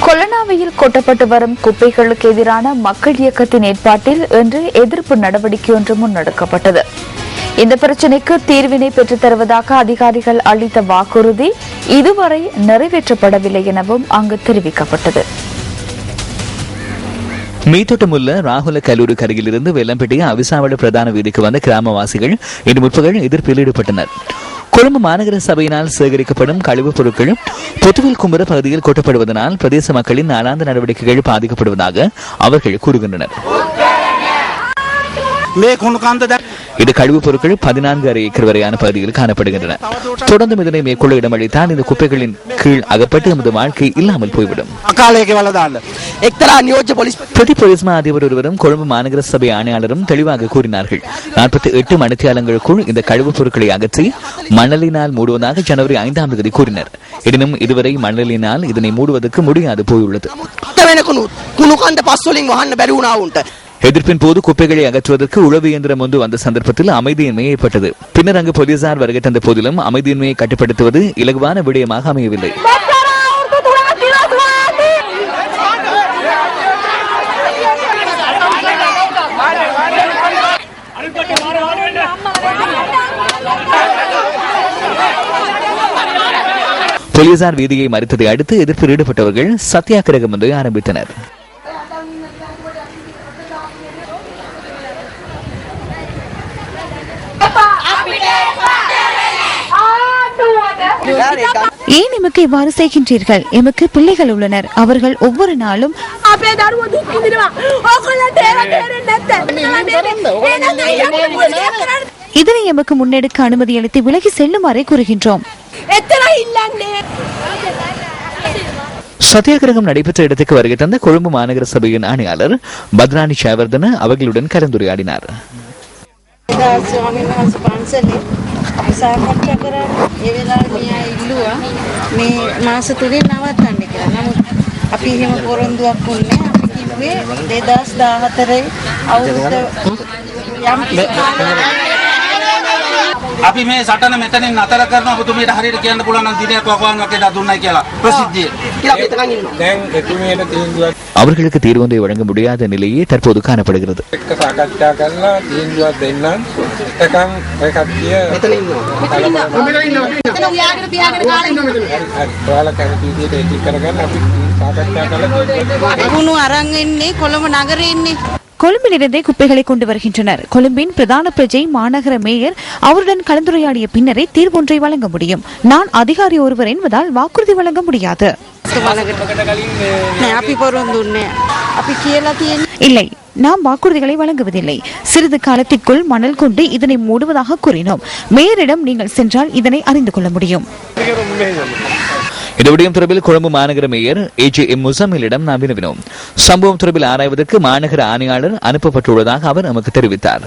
கொல்லனாவையில் கொட்டப்பட்டு வரும் குப்பைகளுக்கு எதிரான மக்கள் இயக்கத்தின் ஏற்பாட்டில் இன்று எதிர்ப்பு நடவடிக்கை ஒன்று முன்னெடுக்கப்பட்டது. இந்த பிரச்சினைக்கு தீர்வினை பெற்றுத் தருவதாக அதிகாரிகள் அளித்த வாக்குறுதி இதுவரை நிறைவேற்றப்படவில்லை எனவும் அங்கு தெரிவிக்கப்பட்டது. மீத்தோட்டமுள்ள ராகுல கல்லூரிக்கு அருகிலிருந்து வெள்ளம்பேட்டையை அவிசாவள பிரதான வீதிக்கு வந்த கிராமவாசிகள் இன்று முற்பகல் எதிர்ப்பில் ஈடுபட்டனர். கொழும்பு மாநகர சபையினால் சேகரிக்கப்படும் கழிவுப் பொருட்கள் பொத்துவில் கும்புற பகுதியில் கொட்டப்படுவதனால் பிரதேச மக்களின் நாளாந்த நடவடிக்கைகள் பாதிக்கப்படுவதாக அவர்கள் கூறுகின்றனர். இது கழிவுப் பொருட்கள் பதினான்கு அரை ஏக்கர் வரையான பகுதியில் காணப்படுகின்றன. தொடர்ந்து இதனை மேற்கொள்ள இடமளித்தால் இந்த குப்பைகளின் கீழ் அகப்பட்டு நமது வாழ்க்கை இல்லாமல் போய்விடும். பிரதி பொலிஸ்மா அதிபர் ஒருவரும் கொழும்பு மாநகர சபை ஆணையாளரும் தெளிவாக கூறினார்கள். நாற்பத்தி எட்டு மணித்தியாலங்களுக்குள் இந்த கழிவுப் பொருட்களை அகற்றி மணலினால் மூடுவதாக ஜனவரி ஐந்தாம் தேதி கூறினர். எனினும் இதுவரை மணலினால் இதனை மூடுவதற்கு முடியாது போயுள்ளது. எதிர்ப்பின் போது குப்பைகளை அகற்றுவதற்கு உழவு இயந்திரம் ஒன்று வந்த சந்தர்ப்பத்தில் அமைதியின்மை ஏற்பட்டது. பின்னர் அங்கு போலீசார் வருகை தந்த போதிலும் அமைதியின்மையை கட்டுப்படுத்துவது இலகுவான விடயமாக அமையவில்லை. போலீசார் வீதியை மறுத்ததை அடுத்து எதிர்ப்பில் ஈடுபட்டவர்கள் சத்தியாகிரகம் ஒன்றை ஆரம்பித்தனர். ஏன் எமக்கு இவ்வாறு செய்கின்றீர்கள்? எமக்கு பிள்ளைகள் உள்ளனர். அவர்கள் ஒவ்வொரு நாளும் இதனை எமக்கு முன்னெடுக்க அனுமதி அளித்து விலகி செல்லுமாறே கூறுகின்றோம். சத்தியாகிரகம் நடைபெற்ற இடத்துக்கு வருகை தந்த கொழும்பு மாநகர சபையின் ஆணையாளர் பத்ராணி சேவர்தன அவர்களுடன் கலந்துரையாடினார். සාකච්ඡා කරා ඒ වෙලාවේ මෙයා ඉල්ලුවා. මේ මාස තුනේ නවත්තන්න කියලා. නමුත් අපි එහෙම පොරොන්දුවක් වුණේ අපි කිව්වේ 2014 අවුරුද්ද යම් අපි මේ සටන මෙතනින් අතර කරන ඔබතුමීට හරියට කියන්න පුළුවන් නම් දිනයක් වකවානුවක් එදා දුන්නයි කියලා ප්‍රසිද්ධිය. කියලා අපි එතකන් ඉන්නවා දැන් එතුමියට තීන්දුවක් அவர்களுக்கு தீர்வு ஒன்றை வழங்க முடியாத நிலையே தற்போது காணப்படுகிறது එක්ක සාකච්ඡා කරලා තීන්දුවක් දෙන්නම් එතකන් ඔය කට්ටිය මෙතන ඉන්නවා හරි ඔයාලා කැමති විදිහට එටි කරගන්න අපි සාකච්ඡා කරලා කුණු අරන් එන්නේ කොළඹ නගරේ ඉන්නේ கொழும்பிலிருந்தே குப்பைகளை கொண்டு வருகின்றனர். கொழும்பின் பிரதான பிரஜை மாநகர மேயர் அவருடன் கலந்துரையாடிய பின்னரே தீர்வொன்றை வழங்க முடியும். நான் அதிகாரி ஒருவர் என்பதால் வாக்குறுதி வழங்க முடியாது. இல்லை நாம் வாக்குறுதிகளை வழங்குவதில்லை. சிறிது காலத்திற்குள் மணல் கொண்டு இதனை மூடுவதாக கூறினோம். மேயரிடம் நீங்கள் சென்றால் இதனை அறிந்து கொள்ள முடியும். இந்த விடயம் தொடர்பில் கொழும்பு மாநகர மேயர் ஏ ஜே எம் முசமிலிடம் நாம் வினவினோம் சம்பவம் தொடர்பில் ஆராய்வதற்கு மாநகர ஆணையாளர் அனுப்பப்பட்டுள்ளதாக அவர் நமக்கு தெரிவித்தார்